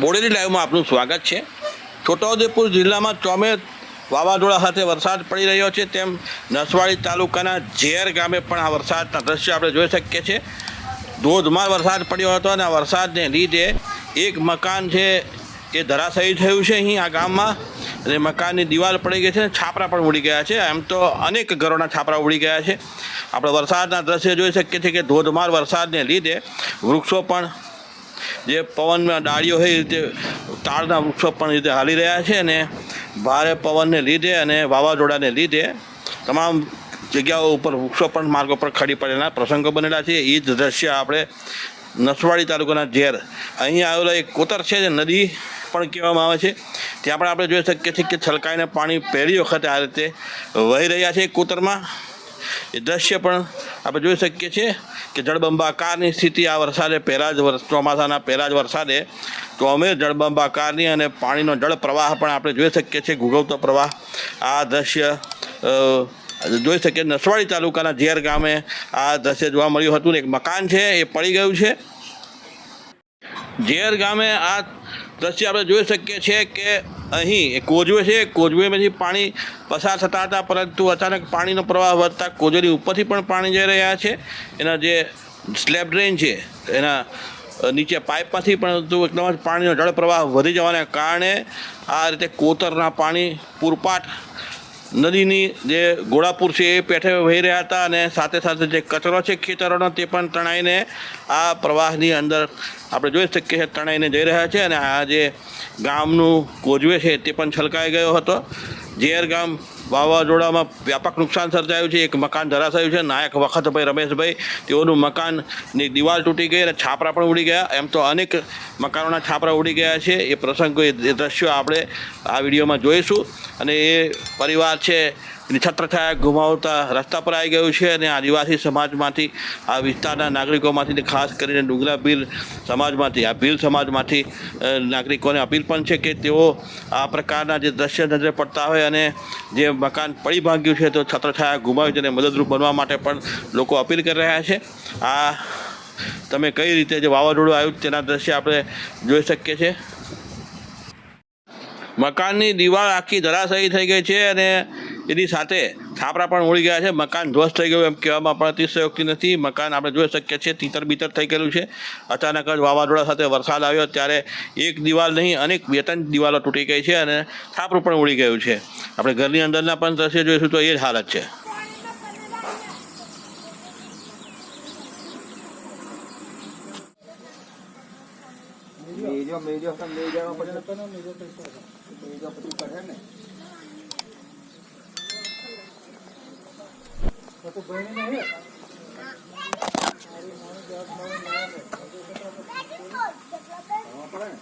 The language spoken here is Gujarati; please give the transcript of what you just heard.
બોડેલી લાઈવમાં આપનું સ્વાગત છે. છોટાઉદેપુર જિલ્લામાં ચોમે વાવાઝોડા સાથે વરસાદ પડી રહ્યો છે. તેમ નસવાડી તાલુકાના ઝેર ગામે પણ આ વરસાદના દ્રશ્ય આપણે જોઈ શકીએ છીએ. ધોધમાર વરસાદ પડ્યો હતો અને આ વરસાદને લીધે એક મકાન છે એ ધરાશયી થયું છે અહીં આ ગામમાં. અને મકાનની દિવાલ પડી ગઈ છે અને છાપરા પણ ઉડી ગયા છે. એમ તો અનેક ઘરોના છાપરા ઉડી ગયા છે. આપણે વરસાદના દ્રશ્ય જોઈ શકીએ છીએ કે ધોધમાર વરસાદને લીધે વૃક્ષો પણ જે પવનમાં ડાળીઓ હોય એ રીતે તાળના વૃક્ષો પણ રીતે હાલી રહ્યા છે અને ભારે પવનને લીધે અને વાવાઝોડાને લીધે તમામ જગ્યાઓ ઉપર વૃક્ષો પણ માર્ગો પર ખડી પડેલા પ્રસંગો બનેલા છે. એ જ દ્રશ્ય આપણે નસવાડી તાલુકાના ઝેર. અહીં આવેલો એક કોતર છે જે નદી પણ કહેવામાં આવે છે. ત્યાં પણ આપણે જોઈ શકીએ છીએ કે છલકાઈને પાણી પહેલી વખતે આ રીતે વહી રહ્યા છે કોતરમાં. એ દ્રશ્ય પણ આપણે જોઈ શકીએ છીએ. કે જળબંબાકારની સ્થિતિ આ વરસાદે પહેલાં જ વર્ષ ચોમાસાના પહેલાં જ વરસાદે. તો અમે જળબંબાકારની અને પાણીનો જળ પ્રવાહ પણ આપણે જોઈ શકીએ છીએ ગુગવતો પ્રવાહ. આ દ્રશ્ય જોઈ શકીએ નસવાડી તાલુકાના ઝેર ગામે આ દ્રશ્ય જોવા મળ્યું હતું એક મકાન છે, એ પડી ગયું છે. ઝેર ગામે આ દ્રશ્ય આપણે જોઈ શકીએ છીએ કે અહીં કોજવે છે કોજવેમાંથી પાણી પસાર થતા હતા, પરંતુ અચાનક પાણીનો પ્રવાહ વધતા કોજરી ઉપરથી પણ પાણી જઈ રહ્યા છે. એના જે સ્લેબ ડ્રેન છે, એના નીચે પાઇપમાંથી પણ એકદમ જ પાણીનો જળ પ્રવાહ વધી જવાને કારણે આ રીતે કોતરના પાણી, પૂરપાટ નદીની જે ગોળાપુર છે એ પેઠે વહી રહ્યા હતા અને સાથે સાથે જે કચરો છે ખેતરોનો તે પણ તણાઈને આ પ્રવાહની અંદર આપણે જોઈ શકીએ છીએ તણાઈને જઈ રહ્યા છે અને આ જે ગામનું કોજવે છે તે પણ છલકાઈ ગયો હતો. ઝેર ગામ વાવાઝોડામાં વ્યાપક નુકસાન સર્જાયું છે. એક મકાન ધરાશાયું છે. નાયક વખતભાઈ રમેશભાઈ તેઓનું મકાનની દિવાલ તૂટી ગઈ અને છાપરા પણ ઉડી ગયા. એમ તો અનેક મકાનોના છાપરા ઉડી ગયા છે. એ પ્રસંગો, એ દ્રશ્યો આપણે આ વિડીયોમાં જોઈશું. અને એ પરિવાર છે એની છત્રછાયા ગુમાવતા રસ્તા પર આવી ગયું છે અને આદિવાસી સમાજમાંથી, આ વિસ્તારના નાગરિકોમાંથી ખાસ કરીને ડુંગરા ભીલ સમાજમાંથી, આ ભીલ સમાજમાંથી નાગરિકોને અપીલ પણ છે કે તેઓ આ પ્રકારના જે દ્રશ્ય નજરે પડતા હોય અને જે મકાન પડી ભાંગ્યું છે તો છત્રછાયા ગુમાવ્યું છે અને મદદરૂપ બનવા માટે પણ લોકો અપીલ કરી રહ્યા છે. આ તમે કઈ રીતે જે વાવાઝોડું આવ્યું તેના દ્રશ્ય આપણે જોઈ શકીએ છીએ. મકાનની દિવાલ આખી ધરાશયી થઈ ગઈ છે અને એની સાથે છાપરા પણ ઉડી ગયા છે. મકાન ધ્વસ્ત થઈ ગયું એમ કહેવામાં પણ અતિશયોક્તિ નથી. મકાન આપણે જોઈ શકીએ છીએ તીતર બીતર થઈ ગયેલું છે. અચાનક જ વાવાઝોડા સાથે વરસાદ આવ્યો. ત્યારે એક દિવાલ નહીં, અનેક બે ત્રણ દિવાલો તૂટી ગઈ છે અને છાપરું પણ ઉડી ગયું છે. આપણે ઘરની અંદરના પણ દ્રશ્ય જોઈશું તો એ જ હાલત છે. મેજો મેજો મેજામાં પડે ને મેજો પછી પડે ને? તો બહેને નહીં પડે ને